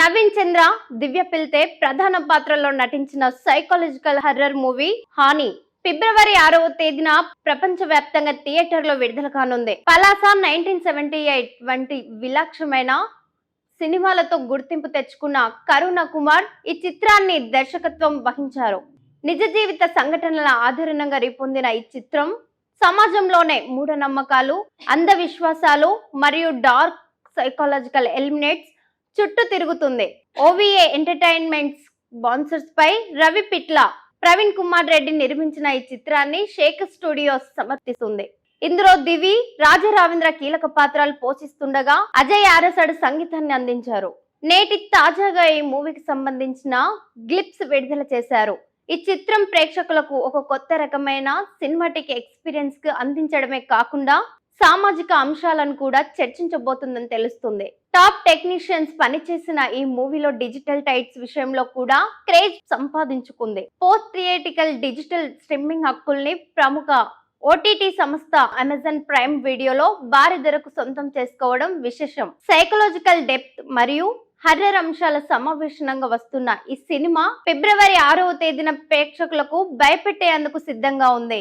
నవీన్ చంద్ర దివ్య పిల్తే ప్రధాన పాత్రలో నటించిన సైకాలజికల్ హర్రర్ మూవీ హాని. ఫిబ్రవరి ఆరవ తేదీన ప్రపంచ వ్యాప్తంగా థియేటర్లో విడుదల కానుంది. పలాస నైన్టీన్ సెవెంటీ ఎయిట్ వంటి విలక్షణమైన సినిమాలతో గుర్తింపు తెచ్చుకున్న కరుణ కుమార్ ఈ చిత్రాన్ని దర్శకత్వం వహించారు. నిజ జీవిత సంఘటనల ఆధారంగా రూపొందిన ఈ చిత్రం సమాజంలోనే మూఢనమ్మకాలు అంధవిశ్వాసాలు మరియు డార్క్ సైకాలజికల్ ఎలిమినేట్స్ చుట్టూ తిరుగుతుంది. ఓవిఏ ఎంటర్టైన్మెంట్స్ బాన్సర్స్ పై రవి పిట్ల ప్రవీణ్ కుమార్ రెడ్డి నిర్మించిన ఈ చిత్రాన్ని షేక్ స్టూడియోస్ సమర్పిస్తుంది ఇందులో దివి రాజరావేంద్ర కీలక పాత్రలు పోషిస్తుండగా అజయ్ ఆరసడు సంగీతాన్ని అందించారు. నేటి తాజాగా ఈ మూవీకి సంబంధించిన గ్లిప్స్ విడుదల చేశారు. ఈ చిత్రం ప్రేక్షకులకు ఒక కొత్త రకమైన సినిమాటిక్ ఎక్స్పీరియన్స్కు అందించడమే కాకుండా సామాజిక అంశాలను కూడా చర్చించబోతుందని తెలుస్తుంది. టాప్ టెక్నీషియన్స్ పనిచేసిన ఈ మూవీలో డిజిటల్ టైట్స్ విషయంలో కూడా క్రేజ్ సంపాదించుకుంది. పోస్ట్ థియేటికల్ డిజిటల్ స్ట్రీమింగ్ హక్కుల్ని ప్రముఖ ఓటీటీ సంస్థ అమెజాన్ ప్రైమ్ వీడియోలో భారీ ధరకు సొంతం చేసుకోవడం విశేషం. సైకలాజికల్ డెప్త్ మరియు హర్రర్ అంశాల సమావేశనంగా వస్తున్న ఈ సినిమా ఫిబ్రవరి ఆరవ తేదీన ప్రేక్షకులకు భయపెట్టేందుకు సిద్ధంగా ఉంది.